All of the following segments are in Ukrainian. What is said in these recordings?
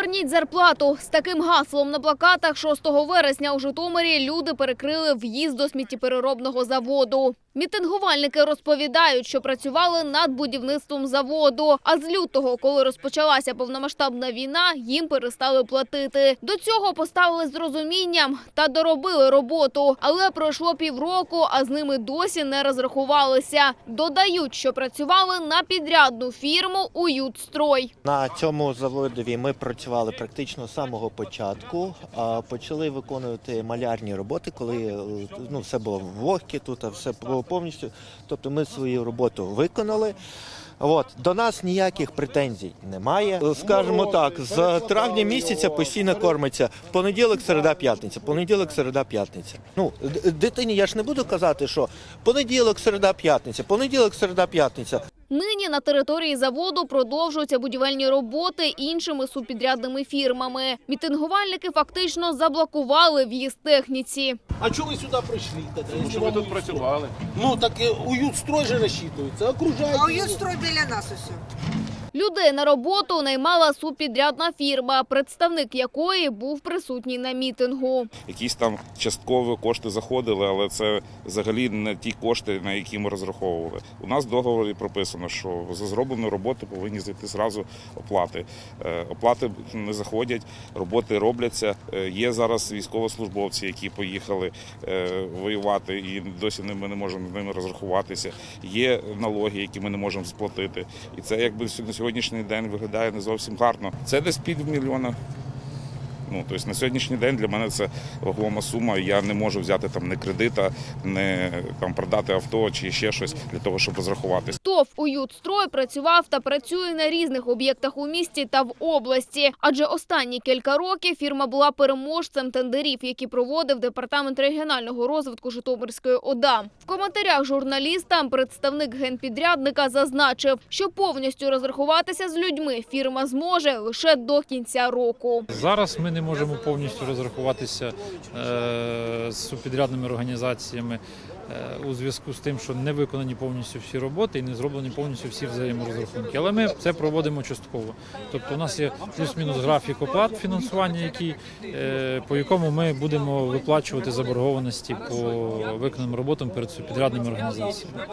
Поверніть зарплату з таким гаслом на плакатах 6 вересня у Житомирі люди перекрили в'їзд до сміттєпереробного заводу. Мітингувальники розповідають, що працювали над будівництвом заводу. А з лютого, коли розпочалася повномасштабна війна, їм перестали платити. До цього поставили з розумінням та доробили роботу. Але пройшло півроку, а з ними досі не розрахувалися. Додають, що працювали на підрядну фірму «Уютстрой». На цьому заводові ми працювали практично з самого початку. Почали виконувати малярні роботи, коли ну, все було вогкі, тут а все було повністю. Тобто ми свою роботу виконали. От до нас ніяких претензій немає. Скажімо так, з травня місяця постійно кормиться понеділок, середа, п'ятниця. Понеділок, середа, п'ятниця. Ну дитині я ж не буду казати, що понеділок, середа, п'ятниця, понеділок, середа, п'ятниця. Нині на території заводу продовжуються будівельні роботи іншими субпідрядними фірмами. Мітингувальники фактично заблокували в'їзд техніці. А чого ви сюди прийшли? Тому що ми тут працювали. Ну так уютстрой уют строй же розчитується. окружайте. А уютстрой біля нас усе. Людей на роботу наймала субпідрядна фірма, представник якої був присутній на мітингу. Якісь там частково кошти заходили, але це взагалі не ті кошти, на які ми розраховували. У нас в договорі прописано, що за зроблену роботу повинні зайти зразу оплати. Е, Оплати не заходять, роботи робляться. Е, Є зараз військовослужбовці, які поїхали е, воювати, і досі ми не можемо з ними розрахуватися. Є налоги, які ми не можемо сплатити. І це якби на сьогоднішній день виглядає не зовсім гарно. Це десь півмільйона Ну, тобто на сьогоднішній день для мене це вагома сума. Я не можу взяти там не кредита, не там продати авто чи ще щось для того, щоб розрахуватися. ТОВ «Уютстрой» працював та працює на різних об'єктах у місті та в області. Адже останні кілька років фірма була переможцем тендерів, які проводив Департамент регіонального розвитку Житомирської ОДА. В коментарях журналістам представник генпідрядника зазначив, що повністю розрахуватися з людьми фірма зможе лише до кінця року. Зараз ми не можемо повністю розрахуватися е, з субпідрядними організаціями у зв'язку з тим, що не виконані повністю всі роботи і не зроблені повністю всі взаєморозрахунки. Але ми це проводимо частково. Тобто, у нас є плюс-мінус графік оплат фінансування, який, е, по якому ми будемо виплачувати заборгованості по виконаним роботам перед субпідрядними організаціями.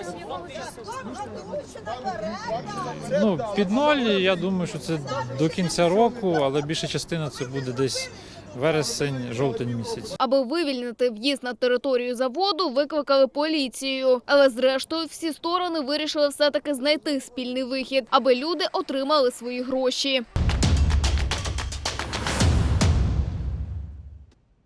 Ну, під ноль, я думаю, що це до кінця року, але більша частина це буде десь вересень, жовтень місяць. Аби вивільнити в'їзд на територію заводу, викликали поліцію. Але зрештою всі сторони вирішили все-таки знайти спільний вихід, аби люди отримали свої гроші.